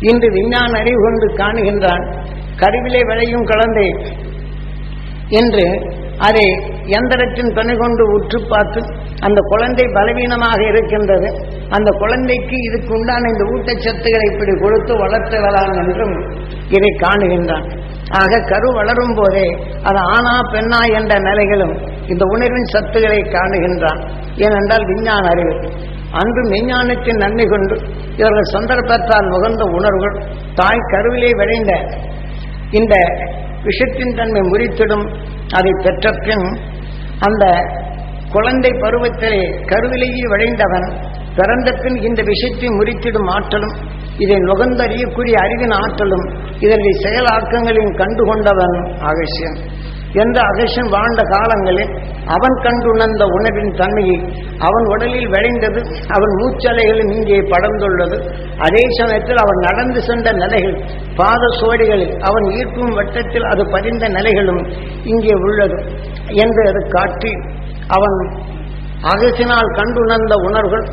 இன்று விஞ்ஞான அறிவு கொண்டு காணுகின்றான். கருவிலே விளையும் குழந்தை என்று அதை எந்திரத்தின் துணை கொண்டு உற்று பார்த்து அந்த குழந்தை பலவீனமாக இருக்கின்றது. அந்த குழந்தைக்கு இதுக்கு உண்டான இந்த ஊட்டச்சத்துக்களை இப்படி கொடுத்து வளர்த்தவலாம் என்றும் இதை காணுகின்றான். ஆக கரு வளரும் போதே அது ஆனா பெண்ணா என்ற நிலைகளும் இந்த உணர்வின் சத்துக்களை காணுகின்றான். ஏனென்றால் விஞ்ஞான அறிவு. அன்று விஞ்ஞானத்தின் நன்மை கொண்டு இவர்கள் சந்தர்ப்பத்தால் முகந்த உணர்வுகள். தாய் கருவிலே விளைந்த இந்த விஷத்தின் தன்மை முறித்திடும். அதை பெற்ற பின் அந்த குழந்தை பருவத்திலே கருவிலேயே விளைந்தவன் பிறந்த பின் இந்த விஷயத்தை முறித்திடும் ஆற்றலும் இதை நுகர்ந்தறியக்கூடிய அறிவின் ஆற்றலும் இதனுடைய செயலாக்கங்களையும் கண்டுகொண்டவன் அவசியம் என்ற அகசியன் வாழ்ந்த காலங்களில் அவன் கண்டுணர்ந்த உணர்வின் தன்மையை அவன் உடலில் விளைந்தது அவன் மூச்சலைகளும் இங்கே படர்ந்துள்ளது அதே சமயத்தில் அவன் நடந்து சென்ற நிலைகள் பாத சோடிகளில் அவன் ஈர்க்கும் வட்டத்தில் அது பதிந்த நிலைகளும் இங்கே உள்ளது என்று அது காட்டி அவன் அகசினால் கண்டுணர்ந்த உணர்வுகள்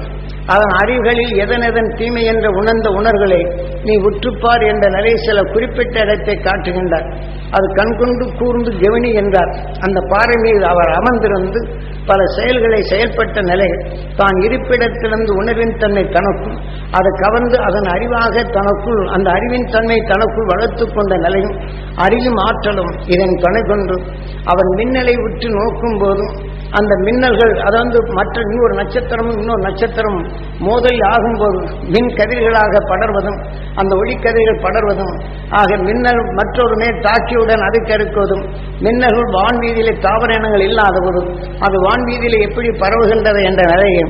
அதன் அறிவுகளில் எதன் எதன் தீமை என்ற உணர்ந்த உணர்களை நீ உற்றுப்பார் என்ற நிலை சில குறிப்பிட்ட இடத்தை காட்டுகின்றார். அது கண்கொண்டு கூர்ந்து கெவனி என்றார். அந்த பாறை மீது அவர் அமர்ந்திருந்து பல செயல்களை செயல்பட்ட நிலை தான் இருப்பிடத்திலிருந்து உணர்வின் தன்மை தனக்குள் அதை கவர்ந்து அதன் அறிவாக தனக்குள் அந்த அறிவின் தன்மை தனக்குள் வளர்த்து கொண்ட நிலையும் அறியும் ஆற்றலும் இதன் துணை கொண்டு அவன் மின்னலை உற்று நோக்கும் போதும் அந்த மின்னல்கள் அதாவது மற்ற இன்னொரு நட்சத்திரமும் இன்னொரு நட்சத்திரம் மோதல் ஆகும்போது மின் கதிர்களாக படர்வதும் அந்த ஒளிக்கதிர்கள் படர்வதும் ஆக மின்னல் மற்றொரு மேல் தாக்கியுடன் அது கருக்குவதும் மின்னல்கள் வான்வீதியிலே தாவர இனங்கள் இல்லாதவரும் அது வான்வீதியிலே எப்படி பரவுகின்றது என்ற நிலையை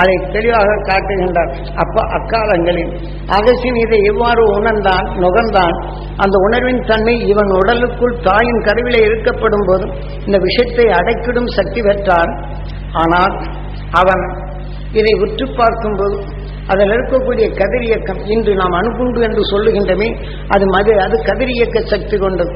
அதை தெளிவாக காட்டுகின்றார். அப்ப அக்காலங்களில் அகசின் இதை எவ்வாறு உணர்ந்தான் நுகர்ந்தான்? அந்த உணர்வின் தன்மை இவன் உடலுக்குள் தாயின் கருவிலே இருக்கப்படும் போது இந்த விஷயத்தை அடைக்கிடும் சக்தி பெற்றான். ஆனால் அவன் இதை உற்று பார்க்கும்போது அதில் இருக்கக்கூடிய கதிரியக்கம் இன்று நாம் அணுகுண்டு என்று சொல்லுகின்றமே அது மது அது கதிரியக்க சக்தி கொண்டது.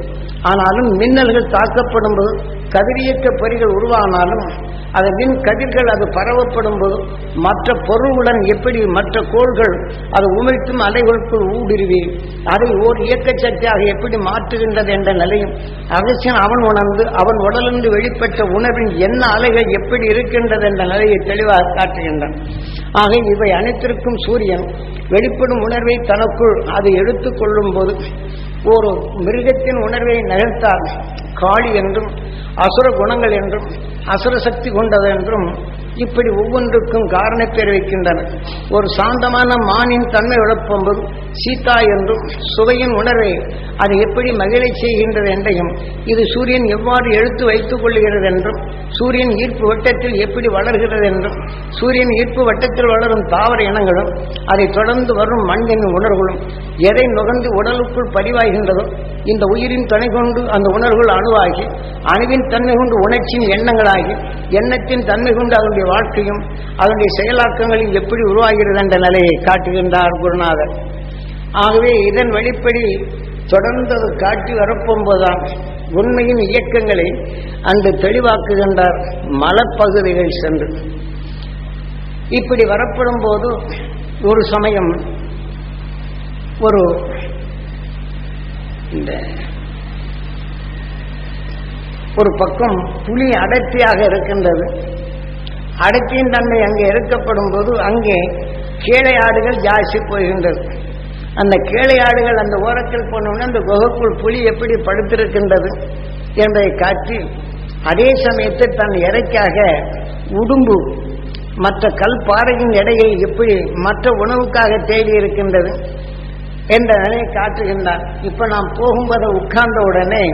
ஆனாலும் மின்னல்கள் தாக்கப்படும் போது கதிரியக்க பொறிகள் உருவானாலும் அது மின் கதிர்கள் அது பரவப்படும் போது மற்ற பொருளுடன் எப்படி மற்ற கோள்கள் அது உமிழ்த்தும் அலைகளுக்குள் ஊடுருவி அதை ஓர் இயக்க சக்தியாக எப்படி மாற்றுகின்றது என்ற நிலையும் அவசியம் அவன் உணர்ந்து அவன் உடலிருந்து வெளிப்பட்ட உணர்வின் என்ன அலைகள் எப்படி இருக்கின்றது என்ற நிலையை தெளிவாக காட்டுகின்றான். ஆக இவை அனைத்திற்கும் சூரியன் வெளிப்படும் உணர்வை தனக்குள் அது எடுத்துக் கொள்ளும் போது ஒரு மிருகத்தின் உணர்வை நகர்த்தார். காளி என்றும் அசுர குணங்கள் என்றும் அசுர சக்தி கொண்டது என்றும் இப்படி ஒவ்வொன்றுக்கும் காரணப்பேர் வைக்கின்றன ஒரு சாந்தமான மானின் தன்மை உழப்பும்போது சீதா என்றும் சுவையின் உணர்வை அது எப்படி மகிழை செய்கின்றது என்றையும் இது சூரியன் எவ்வாறு எழுத்து வைத்துக் கொள்கிறது என்றும் சூரியன் ஈர்ப்பு வட்டத்தில் எப்படி வளர்கிறது என்றும் சூரியன் ஈர்ப்பு வட்டத்தில் வளரும் தாவர இனங்களும் அதை தொடர்ந்து வரும் மண்ணின் உணர்வுகளும் எதை நுகர்ந்து உடலுக்குள் பதிவாகின்றதோ இந்த உயிரின் துணை கொண்டு அந்த உணர்வுகள் அணுவாகி அணுவின் தன்மை கொண்டு உணர்ச்சியின் எண்ணங்களாகி எண்ணத்தின் தன்மை கொண்டு அதனுடைய வாழ்க்கையும் அவருடைய செயலாக்கங்களும் எப்படி உருவாகிறது என்ற நிலையை காட்டுகின்றார் குருநாதர். ஆகவே இதன் வெளிப்படி தொடர்ந்து காட்டி வரப்போம்போதுதான் உண்மையின் இயக்கங்களை அன்று தெளிவாக்குகின்றார் மலப்பகுதிகள் சென்று. இப்படி வரப்படும் போது ஒரு சமயம் ஒரு இந்த ஒரு பக்கம் புலி அடர்த்தியாக இருக்கின்றது. அடக்கியின் தன்மை அங்கே இருக்கப்படும் போது அங்கே கீழே ஆடுகள் ஜாஸ்தி போகின்றது. அந்த கீழே ஆடுகள் அந்த ஓரத்தில் போனவுடனே அந்த குகைக்குள் புலி எப்படி படுத்திருக்கின்றது என்பதை காட்டி அதே சமயத்தில் தன் இறைக்காக உடும்பு மற்ற கல் பாறையின் எடையை எப்படி மற்ற உணவுக்காக தேடி இருக்கின்றது என்ற நிலையை காட்டுகின்றார் இப்ப நாம் போகும்போது உட்கார்ந்த உடனே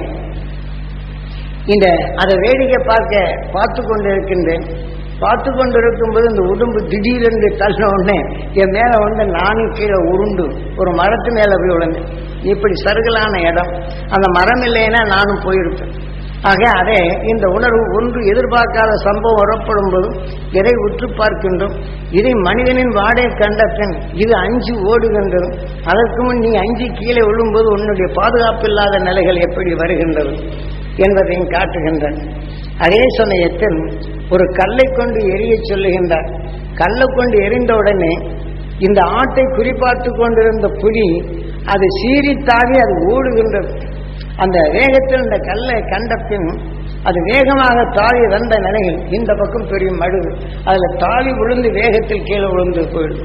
இந்த அதை வேடிக்கை பார்க்க பார்த்து கொண்டிருக்கின்றேன். பார்த்து கொண்டிருக்கும்போது இந்த உடம்பு திடீரென்று தள்ள உடனே என் மேல வந்து நானும் கீழே உருண்டு ஒரு மரத்து மேல போய் விழுந்தேன். இப்படி சருகலான இடம். அந்த மரம் இல்லைன்னா நானும் போயிருப்பேன். ஆக அதே இந்த உணர்வு ஒன்று எதிர்பார்க்காத சம்பவம் வரப்படும் போதும் எதை உற்று பார்க்கின்றோம்? இதை மனிதனின் வாடை கண்ட பெண் இது அஞ்சு ஓடுகின்றது அதற்கு முன் நீ அஞ்சு கீழே விழும்போது உன்னுடைய பாதுகாப்பு இல்லாத நிலைகள் எப்படி வருகின்றது? என்பதையும் காட்டுகின்றன அதே சமயத்தில் ஒரு கல்லை கொண்டு எரிய சொல்லுகின்றார். கல்லை கொண்டு எரிந்தவுடனே இந்த ஆட்டை குறிப்பார்த்து கொண்டிருந்த புலி அது சீறி தாவி அது ஓடுகின்றது அந்த வேகத்தில் இந்த கல்லை கண்ட பின் அது வேகமாக தாவி வந்த நிலையில் இந்த பக்கம் பெரிய மடுகு அதில் தாவி விழுந்து வேகத்தில் கீழே விழுந்து போயிடும்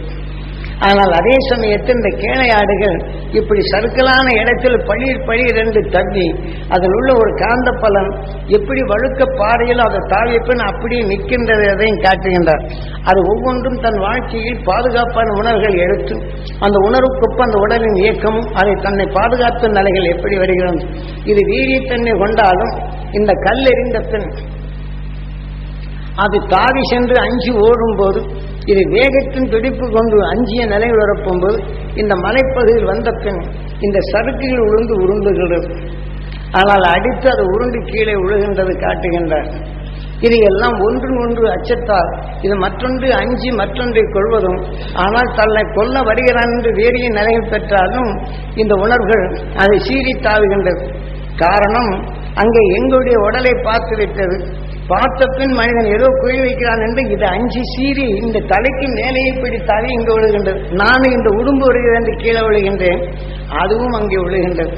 ஆனால் அதே சமயத்தில் இந்த கேளையாடுகள் இப்படி சறுக்கலான இடத்தில் பளிர் பழிர் என்று தண்ணி அதில் உள்ள ஒரு காந்த பலன் எப்படி வழுக்க பாறையில் அதை தாவிய அப்படியே நிற்கின்றது எதையும் காட்டுகின்றார். அது ஒவ்வொன்றும் தன் வாழ்க்கையில் பாதுகாப்பான உணர்வுகள் எடுத்து அந்த உணர்வுக்கொப்ப அந்த உடலின் இயக்கமும் அதை தன்னை பாதுகாத்த நிலைகள் எப்படி வருகிறது. இது வீரியத்தன்மை கொண்டாலும் இந்த கல் எறிந்த பின் அது தாவி சென்று அஞ்சு ஓடும் போது இது வேகத்தின் துடிப்பு கொண்டு அஞ்சிய நிலை உரப்பும்போது இந்த மலைப்பகுதியில் வந்த பின் இந்த சறுக்குகள் உளுந்து உருண்டுகிறது ஆனால் அடித்து அது உருண்டு கீழே விழுகின்றது காட்டுகின்றார் இது எல்லாம் ஒன்று ஒன்று அச்சத்தால் இது மற்றொன்று அஞ்சி மற்றொன்றை கொள்வதும். ஆனால் தன்னை கொல்ல வருகிறான் என்று வேறிய நிலையில் பெற்றாலும் இந்த உணர்வுகள் அதை சீறி தாவுகின்றது காரணம் அங்கே எங்களுடைய உடலை பார்த்து விட்டது பார்த்த பின் மனிதன் ஏதோ குழி வைக்கிறான் என்று இது அஞ்சு சீறி இந்த தலைக்கு மேலேயே பிடித்தாலே இங்கு விழுகின்றது. நானும் இந்த உடும்பு வருகிறது என்று கீழே விழுகின்றேன். அதுவும் அங்கே விழுகின்றது.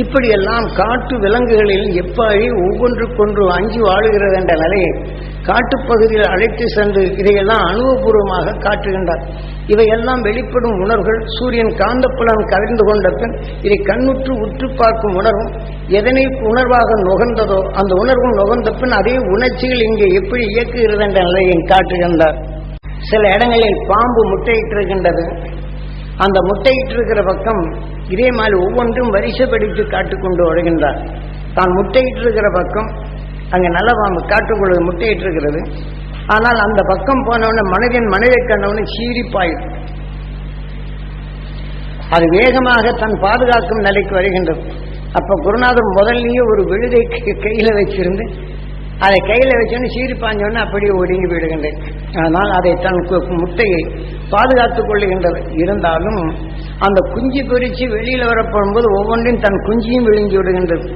இப்படியெல்லாம் காட்டு விலங்குகளில் எப்பாடி ஒவ்வொன்றுக்கொன்று அஞ்சு வாழுகிறது என்ற நிலையை காட்டுப்பகுதியில் அழைத்து சென்று இதையெல்லாம் அனுபவபூர்வமாக காட்டுகின்றார். இவையெல்லாம் வெளிப்படும் உணர்வுகள் சூரியன் காந்தப்புலன் கவிழ்ந்து கொண்ட பின் இதை கண்ணுற்று உற்று பார்க்கும் உணர்வும் எதனை உணர்வாக நுகர்ந்ததோ அந்த உணர்வும் நுகர்ந்த பின் அதே உணர்ச்சிகள் இங்கே எப்படி இயக்குகிறது என்ற நிலையை காட்டுகின்றார். சில இடங்களில் பாம்பு முட்டையிட்டிருக்கின்றது. அந்த முட்டையிட்டிருக்கிற பக்கம் இதே மாதிரி ஒவ்வொன்றும் வரிசைப்படுத்தி காட்டுக்கொண்டு வருகின்றார். தான் முட்டையிட்டு இருக்கிற பக்கம் அங்கே நல்ல பாம்பு முட்டையிட்டு இருக்கிறது ஆனால் அந்த பக்கம் போனவன மனிதன் மனிதை கண்டவனு சீரிப்பாயிடும் அது வேகமாக தன் பாதுகாக்கும் நிலைக்கு வருகின்றது. அப்ப குருநாதர் முதல்லயே ஒரு விழுதை கையில வச்சிருந்து அதை கையில வச்சோன்னு சீரிப்பாஞ்சோன்னு அப்படியே ஒடுங்கி விடுகின்றேன். ஆனால் அதை தன் முட்டையை பாதுகாத்துக் கொள்ளுகின்றது இருந்தாலும் அந்த குஞ்சு பொரிச்சு வெளியில வரப்படும்போது ஒவ்வொன்றையும் தன் குஞ்சியும் விழுங்கி விடுகின்றது.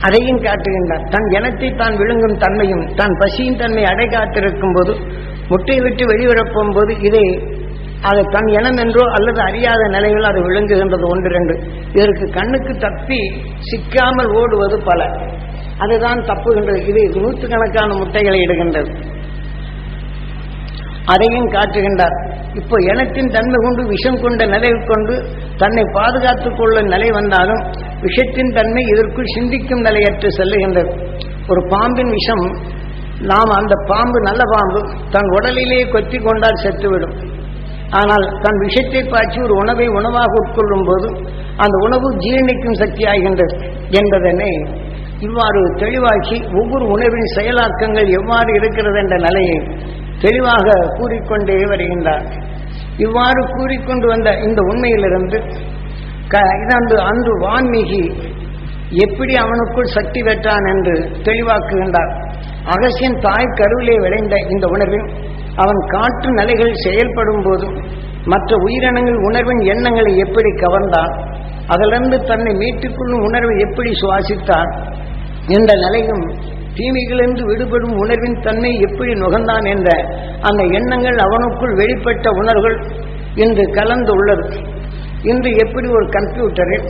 அதையும் காட்டுகின்றார். தன் இனத்தை தான் விழுங்கும் தன்மையும் தன் பசியின் தன்மை அடை காத்திருக்கும் போது முட்டை விட்டு வெளிவரப்போம் போது இதை அது தன் இனம் என்றோ அல்லது அறியாத நிலையில் அது விழுங்குகின்றது. ஒன்று ரெண்டு. இதற்கு கண்ணுக்கு தப்பி சிக்காமல் ஓடுவது பல. அதுதான் தப்புகின்றது. இது நூற்றுக்கணக்கான முட்டைகளை இடுகின்றது. அதையும் காட்டுகின்றார். இப்போ இனத்தின் தன்மை கொண்டு விஷம் கொண்ட நிலை கொண்டு தன்னை பாதுகாத்துக் கொள்ளும் நிலை வந்தாலும் விஷத்தின் தன்மை இதற்குள் சிந்திக்கும் நிலையற்று செல்லுகின்றது. ஒரு பாம்பின் விஷம் நாம் அந்த பாம்பு நல்ல பாம்பு தன் உடலிலேயே கொத்தி கொண்டால் செத்துவிடும். ஆனால் தன் விஷத்தை பாய்ச்சி ஒரு உணவை உணவாக உட்கொள்ளும் போது அந்த உணவு ஜீரணிக்கும் சக்தி ஆகின்றது என்பதனை இவ்வாறு தெளிவாக்கி ஒவ்வொரு உணவின் செயலாக்கங்கள் எவ்வாறு இருக்கிறது என்ற நிலையை தெளிவாக கூறிக்கொண்டே வருகின்றார். இவ்வாறு கூறிக்கொண்டு வந்த இந்த உண்மையிலிருந்து க இதன்று அன்று வான்மீகி எப்படி அவனுக்குள் சக்தி பெற்றான் என்று தெளிவாக்குகின்றார். அகசியன் தாய் கருவிலே விளைந்த இந்த உணர்வில் அவன் காற்று நிலைகள் செயல்படும் போதும் மற்ற உயிரினங்கள் உணர்வின் எண்ணங்களை எப்படி கவர்ந்தான் அதிலிருந்து தன்னை மீட்டுக்கொள்ளும் உணர்வை எப்படி சுவாசித்தான் என்ற நிலையும் தீமைகளிலிருந்து விடுபடும் உணர்வின் தன்மை எப்படி நுகர்ந்தான் என்ற அந்த எண்ணங்கள் அவனுக்குள் வெளிப்பட்ட உணர்வுகள் இன்று கலந்து உள்ளது. இன்று எப்படி ஒரு கம்ப்யூட்டரில்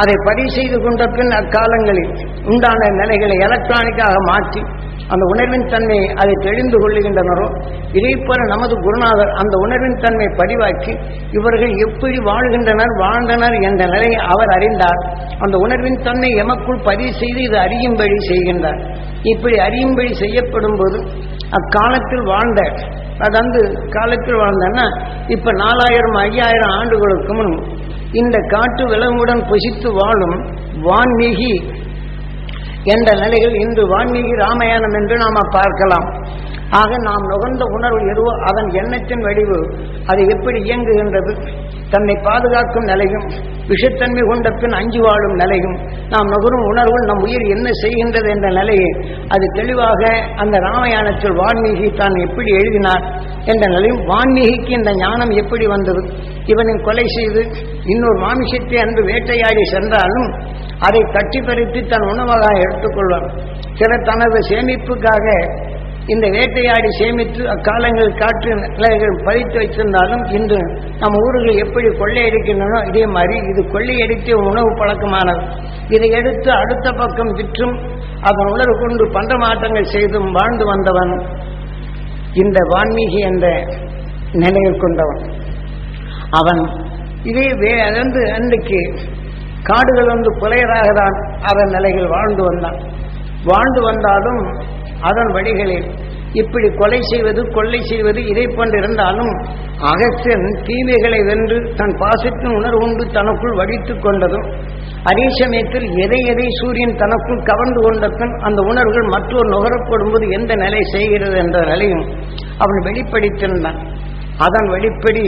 அதை பதிவு செய்து கொண்ட பின் அக்காலங்களில் உண்டான நிலைகளை எலக்ட்ரானிக்காக மாற்றி அந்த உணர்வின் தன்மையை அதை தெரிந்து கொள்ளுகின்றனரோ இதே போல நமது குருநாதர் அந்த உணர்வின் தன்மை பதிவாக்கி இவர்கள் எப்படி வாழ்கின்றனர் வாழ்ந்தனர் என்ற நிலையை அவர் அறிந்தார். அந்த உணர்வின் தன்மை எமக்குள் பதிவு செய்து இது அறியும்படி செய்கின்றார். இப்படி அறியும்படி செய்யப்படும் போது அக்காலத்தில் வாழ்ந்த அது அந்த காலத்தில் வாழ்ந்தன்னா இப்ப நாலாயிரம் ஐயாயிரம் ஆண்டுகளுக்கு முன் இந்த காட்டு விலங்குடன் புசித்து வாழும் வான்மீகி என்ற நிலையில் இன்று வான்மீகி ராமாயணம் என்று நாம் பார்க்கலாம். ஆக நாம் நுகர்ந்த உணர்வு எதுவோ அதன் எண்ணத்தின் வடிவு அது எப்படி இயங்குகின்றது? தன்னை பாதுகாக்கும் நிலையும் விஷத்தன்மை கொண்ட பின் அஞ்சு வாழும் நிலையும் நாம் நுகரும் உணர்வு நம் உயிர் என்ன செய்கின்றது என்ற நிலையை அது தெளிவாக அந்த ராமாயணத்தில் வான்மீகி தான் எப்படி எழுதினார் என்ற நிலையும் வான்மீகிக்கு இந்த ஞானம் எப்படி வந்தது? இவனை கொலை செய்து இன்னொரு மாமிசத்தை அன்று வேட்டையாடி சென்றாலும் அதை தட்டி பறித்து தன் உணவாக எடுத்துக்கொள்வான். சில தனது சேமிப்புக்காக இந்த வேட்டையாடி சேமித்து அக்காலங்கள் காற்று நிலைகள் பதித்து வைத்திருந்தாலும் இன்று நம்ம ஊர்கள் எப்படி கொள்ளையடிக்கின்றனோ இதே மாதிரி இது கொள்ளையடித்த உணவு பழக்கமானது. இதை எடுத்து அடுத்த பக்கம் விற்றும் அதன் உணர்வு கொண்டு பண்டமாட்டங்கள் செய்தும் வாழ்ந்து வந்தவன் இந்த வான்மீகி என்ற நிலையில் கொண்டவன். அவன் இதே வே வந்து அன்றைக்கு காடுகள் வந்து புலையராக தான் அதன் நிலையில் வாழ்ந்து வந்தான். வாழ்ந்து வந்தாலும் அதன் வழிகளில் இப்படி கொலை செய்வது கொள்ளை செய்வது இதை போன்றிருந்தாலும் அகஸ்தியன் தீமைகளை வென்று தன் பாசத்தின் உணர்வு உண்டு தனக்குள் வடித்துக் கொண்டதும் அதே சமயத்தில் எதை எதை சூரியன் தனக்குள் கவர்ந்து கொண்டதன் அந்த உணர்வுகள் மற்றொரு நுகரப்படும்போது எந்த நிலை செய்கிறது என்ற நிலையும் அவன் வெளிப்படுத்தியிருந்தான். அதன் வெளிப்படி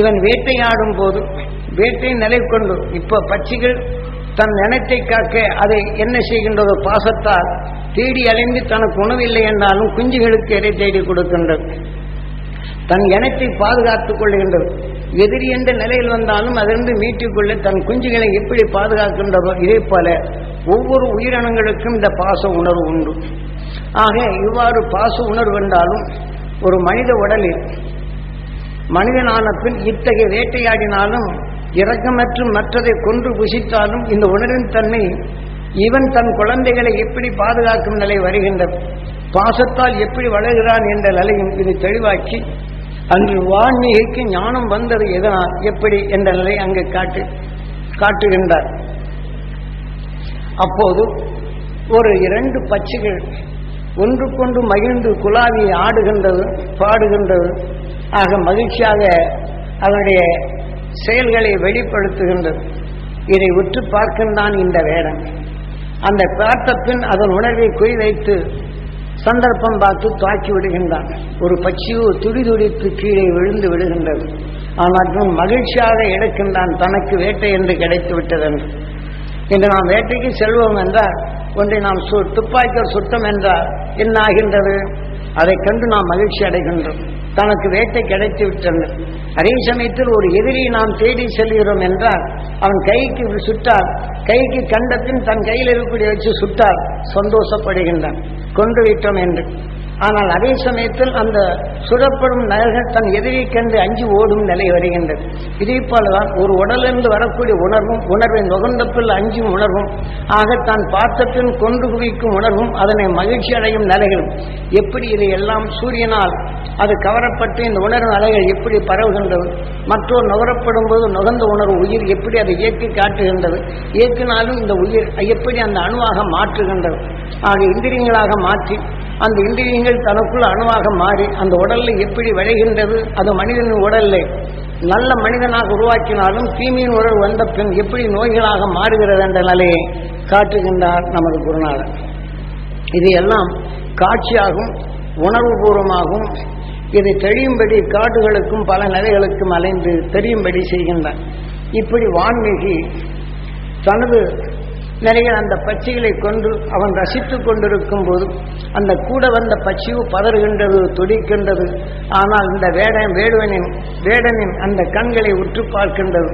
இவன் வேட்டையாடும் போது வேட்டை நிலை கொண்டு இப்ப பட்சிகள் தன் நினைத்தை காக்க அதை என்ன செய்கின்றதோ பாசத்தால் தேடி அலைந்து தனக்கு உணவில்லை என்றாலும் குஞ்சுகளுக்கு எதை தேடி கொடுக்கின்றது? தன் இனத்தை பாதுகாத்துக் கொள்கின்றது. எதிரி என்ற நிலையில் வந்தாலும் அதிலிருந்து மீட்டுக்கொள்ள தன் குஞ்சுகளை எப்படி பாதுகாக்கின்றதோ இதே போல ஒவ்வொரு உயிரினங்களுக்கும் இந்த பாச உணர்வு உண்டு. ஆக இவ்வாறு பாச உணர்வு என்றாலும் ஒரு மனித உடலில் மனிதனான பின் இத்தகைய வேட்டையாடினாலும் இரக்கமற்றும் மற்றதை கொன்று புசித்தாலும் இந்த உணர்வின் தன்மை இவன் தன் குழந்தைகளை எப்படி பாதுகாக்கும் நிலை வருகின்ற பாசத்தால் எப்படி வளர்கிறான் என்ற நிலையும் இது தெளிவாக்கி அன்று வான்மீகிக்கு ஞானம் வந்தது எதனால் எப்படி என்ற நிலை அங்கு காட்டு காட்டுகின்றார். அப்போது ஒரு இரண்டு பச்சிகள் ஒன்று கொண்டு மகிழ்ந்து குலாவி ஆடுகின்றது பாடுகின்றது. ஆக மகிழ்ச்சியாக அதனுடைய செயல்களை வெளிப்படுத்துகின்றது. இதை உற்று பார்க்கின்றான் இந்த வேடம் அந்த பார்த்த பின் அதன் உணர்வை குறிவைத்து சந்தர்ப்பம் பார்த்து தாக்கி விடுகின்றான். ஒரு பட்சியோ துடி துடித்து கீழே விழுந்து விடுகின்றது. ஆனால் மகிழ்ச்சியாக எடுக்கின்றான். தனக்கு வேட்டை என்று கிடைத்து விட்டதென்று. இன்று நாம் வேட்டைக்கு செல்வோம் என்றால் ஒன்றை நாம் சு துப்பாக்கியால் சுட்டம் என்றால் என்ன ஆகின்றது அதைக் கண்டு நாம் மகிழ்ச்சி அடைகின்றோம். தனக்கு வேட்டை கிடைத்து விட்டது அதே சமயத்தில் ஒரு எதிரியை நாம் தேடி செல்கிறோம் என்றால் அவன் கைக்கு சுட்டார். கைக்கு கண்டத்தின் தன் கையில் இருக்கக்கூடிய வச்சு சுட்டார். சந்தோஷப்படுகின்றான். கொண்டு விட்டோம் என்று. ஆனால் அதே சமயத்தில் அந்த சுடப்படும் நகர்கள் தன் எதிரைக் கண்டு அஞ்சு ஓடும் நிலை வருகின்றது. இதே போலதான் ஒரு உடலிருந்து வரக்கூடிய உணர்வும் உணர்வை நுகர்ந்தப்பில் அஞ்சும் உணர்வும் ஆக தான் பார்த்தபின் கொண்டு குவிக்கும் உணர்வும் அதனை மகிழ்ச்சி அடையும் நிலைகளும். எப்படி இதை எல்லாம் சூரியனால் அது கவரப்பட்டு இந்த உணர்வு அலைகள் எப்படி பரவுகின்றது? மற்றொரு நுகரப்படும் போது நுகர்ந்த உணர்வு உயிர் எப்படி அதை இயக்கி காட்டுகின்றது? இயக்கினாலும் இந்த உயிர் எப்படி அந்த அணுவாக மாற்றுகின்றது? ஆக இந்திரியங்களாக மாற்றி அந்த இந்திரியங்கள் தனக்குள் அணுவாக மாறி அந்த உடல்ல எப்படி விளைகின்றது அது மனிதனின் உடல்ல. நல்ல மனிதனாக உருவாக்கினாலும் தீமையின் உடல் வந்த பின் எப்படி நோய்களாக மாறுகிறது என்ற நிலையை காட்டுகின்றார் நமது குருநாதர். இது எல்லாம் காட்சியாகும் உணர்வுபூர்வமாகவும் இதை தெரியும்படி காடுகளுக்கும் பல நிலைகளுக்கும் அலைந்து தெரியும்படி செய்கின்றார். இப்படி வான்மீகி தனது நிறைய அந்த பச்சைகளை கொண்டு அவன் ரசித்துக் கொண்டிருக்கும் போது அந்த கூட வந்த பச்சியு பதறுகின்றது துடிக்கின்றது. ஆனால் இந்த வேடன் வேடுவனின் வேடனின் அந்த கண்களை உற்று பார்க்கின்றது.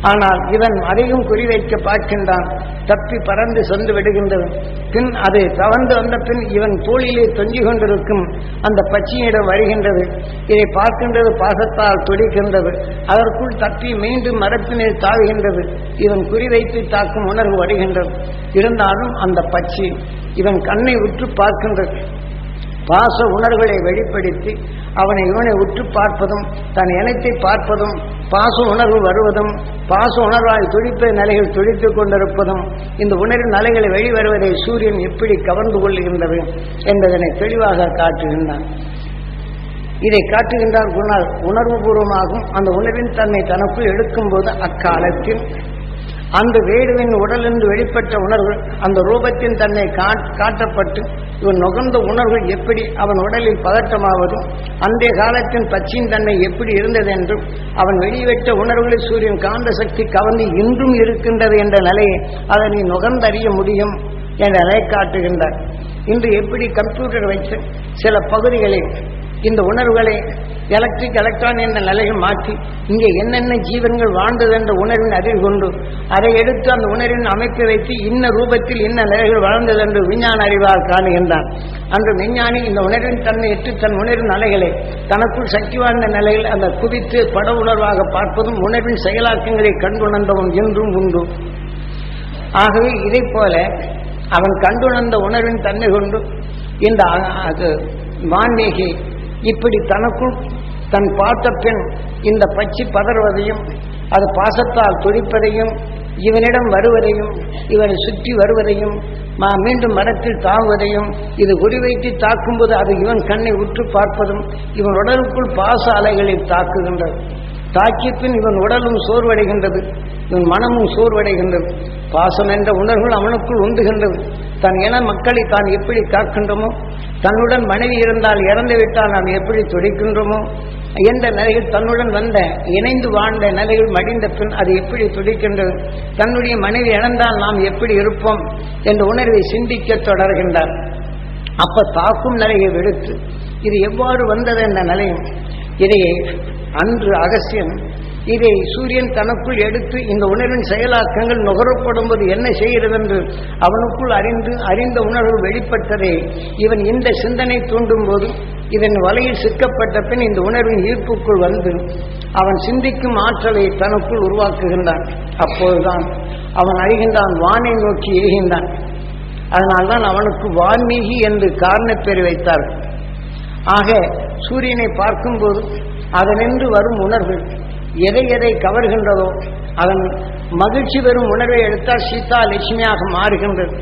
ஆனால் இவன் அதையும் குறிவைக்க பார்க்கின்றான். தப்பி பறந்து சென்று விடுகின்றது. பின் அது தவழ்ந்து வந்த பின் இவன் தோளிலே தொங்கிக் கொண்டிருக்கும் அந்த பச்சியிடம் வருகின்றது. இதை பார்க்கின்றது பாசத்தால் துடிக்கின்றது. அதற்குள் தப்பி மீண்டும் மரத்தினை தாவுகின்றது. இவன் குறிவைத்து தாக்கும் உணர்வு வருகின்றது. இருந்தாலும் அந்த பச்சி இவன் கண்ணை உற்று பார்க்கின்றது பாச உணர்வுகளை வெளிப்படுத்தி அவனை இவனை உற்று பார்ப்பதும் தன் இனத்தை பார்ப்பதும் பாச உணர்வு வருவதும் பாச உணர்வால் துடிப்ப நிலைகள் துடித்துக் கொண்டிருப்பதும் இந்த உணர்வின் நிலைகளை வெளிவருவதை சூரியன் எப்படி கவர்ந்து கொள்கின்றது என்பதனை தெளிவாக காட்டுகின்றான். இதை காட்டுகின்றார் குணால் உணர்வுபூர்வமாகும். அந்த உணர்வின் தன்னை தனக்குள் எடுக்கும்போது அக்காலத்தில் அந்த வேடுவின் உடலிருந்து வெளிப்பட்ட உணர்வு அந்த ரூபத்தின் தன்னை காட்- காட்டப்பட்டு இவன் நுகர்ந்த உணர்வு எப்படி அவன் உடலில் பதட்டமாவதும் அந்த காலத்தின் பச்சியின் தன்மை எப்படி இருந்தது என்றும் அவன் வெளிவெற்ற உணர்வுகளை சூரியன் காந்த சக்தி கவர்ந்து இன்றும் இருக்கின்றது என்ற நிலையை அதனை நுகர்ந்தறிய முடியும் என்ற நிலை காட்டுகின்றார் இன்று எப்படி கம்ப்யூட்டர் வைத்து சில பகுதிகளில் இந்த உணர்வுகளை எலக்ட்ரிக் எலக்ட்ரான் என்ற நிலையில் மாற்றி இங்கே என்னென்ன ஜீவன்கள் வாழ்ந்தது என்ற உணர்வின் அறிவு கொண்டு அதை எடுத்து அந்த உணர்வின் அமைப்பை வைத்து இன்ன ரூபத்தில் இன்ன நிலைகள் வாழ்ந்தது என்று விஞ்ஞான அறிவால் காணுகின்றான் அன்று விஞ்ஞானி இந்த உணர்வின் தன்மை எட்டு தன் உணர்வின் அலைகளை தனக்குள் சக்தி வாய்ந்த நிலையில் அந்த குவித்து பட உணர்வாக பார்ப்பதும் உணர்வின் செயலாக்கங்களை கண்டுணர்ந்தவன் என்றும் உண்டு. ஆகவே இதை போல அவன் கண்டுணர்ந்த உணர்வின் தன்மை கொண்டு இந்த அது வான்மீகி இப்படி தனக்குள் தன் பார்த்த பெண் இந்த பச்சி பதறுவதையும் அது பாசத்தால் துடிப்பதையும் இவனிடம் வருவதையும் இவனை சுற்றி வருவதையும் மா- மீண்டும் மரத்தில் தாவுவதையும் இது குறிவைத்து தாக்கும்போது அது இவன் கண்ணை உற்று பார்ப்பதும் இவன் உடலுக்குள் பாச அலைகளில் தாக்குகின்றது. தாக்கிய பின் இவன் உடலும் சோர்வடைகின்றது இவன் மனமும் சோர்வடைகின்றது. பாசம் என்ற உணர்வுகள் அவனுக்குள் உந்துகின்றது. தன் இன மக்களை தான் எப்படி காக்கின்றோமோ தன்னுடன் மனைவி இருந்தால் இறந்து விட்டால் நாம் எப்படி துடிக்கின்றோமோ எந்த நிலையில் தன்னுடன் வந்த இணைந்து வாழ்ந்த நிலையில் மடிந்த பின் அது எப்படி துடிக்கின்றது தன்னுடைய மனைவி இழந்தால் நாம் எப்படி இருப்போம் என்ற உணர்வை சிந்திக்க தொடர்கின்றார். அப்ப தாக்கும் நிலையை விடுத்து இது எவ்வாறு வந்தது என்ற நிலையும் இதையே அன்று அகசியன் இதை சூரியன் தனக்குள் எடுத்து இந்த உணர்வின் செயலாக்கங்கள் நுகரப்படும் போது என்ன செய்கிறது என்று அவனுக்குள் அறிந்து அறிந்த உணர்வு வெளிப்பட்டதே. இவன் இந்த சிந்தனை தூண்டும் போது இதன் வலையில் சிக்கப்பட்ட பின் இந்த உணர்வின் ஈர்ப்புக்குள் வந்து அவன் சிந்திக்கும் ஆற்றலை தனக்குள் உருவாக்குகின்றான். அப்போதுதான் அவன் அறிகின்றான் வானை நோக்கி எய்கின்றான் அதனால்தான் அவனுக்கு வான்மீகி என்று காரணப்பேர் வைத்தார்கள். ஆக சூரியனை பார்க்கும்போது அதனின்று வரும் உணர்வு எதை எதை கவர்கின்றதோ அதன் மகிழ்ச்சி பெறும் உணர்வை எடுத்தால் சீதா லட்சுமியாக மாறுகின்றது.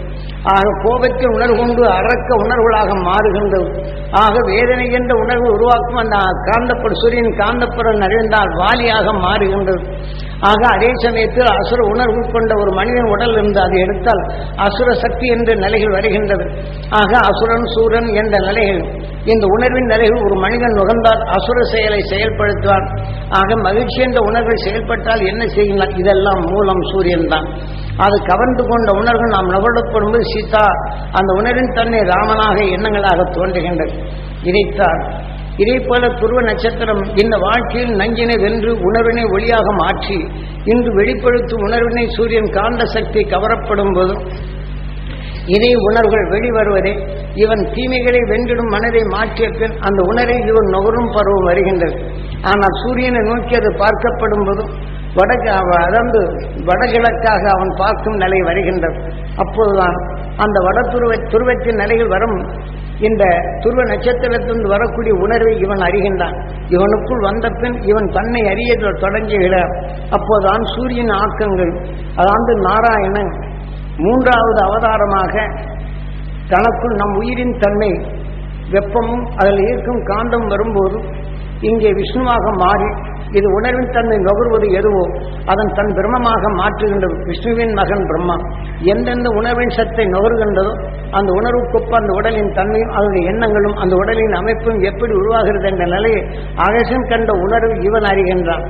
ஆக கோபத்தை உணர்வு கொண்டு அறக்க உணர்வுகளாக மாறுகின்றது. ஆக வேதனை என்ற உணர்வு உருவாக்கும் அந்த காந்தப்பட சூரியன் காந்தப்புறம் நிறைந்தால் வாலியாக மாறுகின்றது. ஆக அதே சமயத்தில் அசுர உணர்வு கொண்ட ஒரு மனிதன் உடல் இருந்து அதை எடுத்தால் அசுர சக்தி என்ற நிலைகள் வருகின்றது. ஆக அசுரன் சூரன் என்ற நிலைகள் இந்த உணர்வின் நிலைகள் ஒரு மனிதன் நுகர்ந்தால் அசுர செயலை செயல்படுத்துவான். ஆக மகிழ்ச்சி என்ற உணர்வை செயல்பட்டால் என்ன செய்யலாம் இதெல்லாம் மூலம் சூரியன் தான். அது கவர்ந்து கொண்ட உணர்வு நாம் நுகரப்படும்போது சீதா அந்த உணர்வின் தன்னை ராமனாக எண்ணங்களாக தோன்றுகின்றது. இதைத்தான் இதே போல துருவ நட்சத்திரம் இந்த வாழ்க்கையில் நஞ்சினை வென்று உணர்வினை ஒளியாக மாற்றி இன்று வெளிப்படுத்தும் உணர்வினை சூரியன் காந்த சக்தி கவரப்படும் போதும் இதே உணர்வுகள் வெளிவருவதே இவன் தீமைகளை வென்றிடும் மனதை மாற்றிய பின் அந்த உணரை இவன் நுகரும் பருவம் வருகின்றது. ஆனால் சூரியனை நோக்கி அது பார்க்கப்படும் போதும் வடக்கு அவ- அதாவது வடகிழக்காக அவன் பார்க்கும் நிலை வருகின்றது. அப்போதுதான் அந்த வட துருவ துருவத்தின் நிலையில் வரும் இந்த துருவ நட்சத்திரத்திலிருந்து வரக்கூடிய உணர்வை இவன் அறிகின்றான். இவனுக்குள் வந்த பின் இவன் தன்னை அறிய தொடங்குகிறார். அப்போதான் சூரியன் ஆக்கங்கள் அதாவது நாராயணன் மூன்றாவது அவதாரமாக தனக்குள் நம் உயிரின் தன்மை வெப்பமும் அதில் இருக்கும் காந்தம் வரும்போது இங்கே விஷ்ணுவாக மாறி இது உணர்வின் தன்மை நுகர்வது எதுவோ அதன் தன் பிரம்மமாக மாற்றுகின்ற விஷ்ணுவின் மகன் பிரம்மா. எந்தெந்த உணர்வின் சத்தை நுகர்கின்றதோ அந்த உணர்வுக்கொப்ப அந்த உடலின் தன்மையும் அதனுடைய எண்ணங்களும் அந்த உடலின் அமைப்பும் எப்படி உருவாகிறது என்ற நிலையை அகசன் கண்ட உணர்வு இவன் அறிகின்றான்.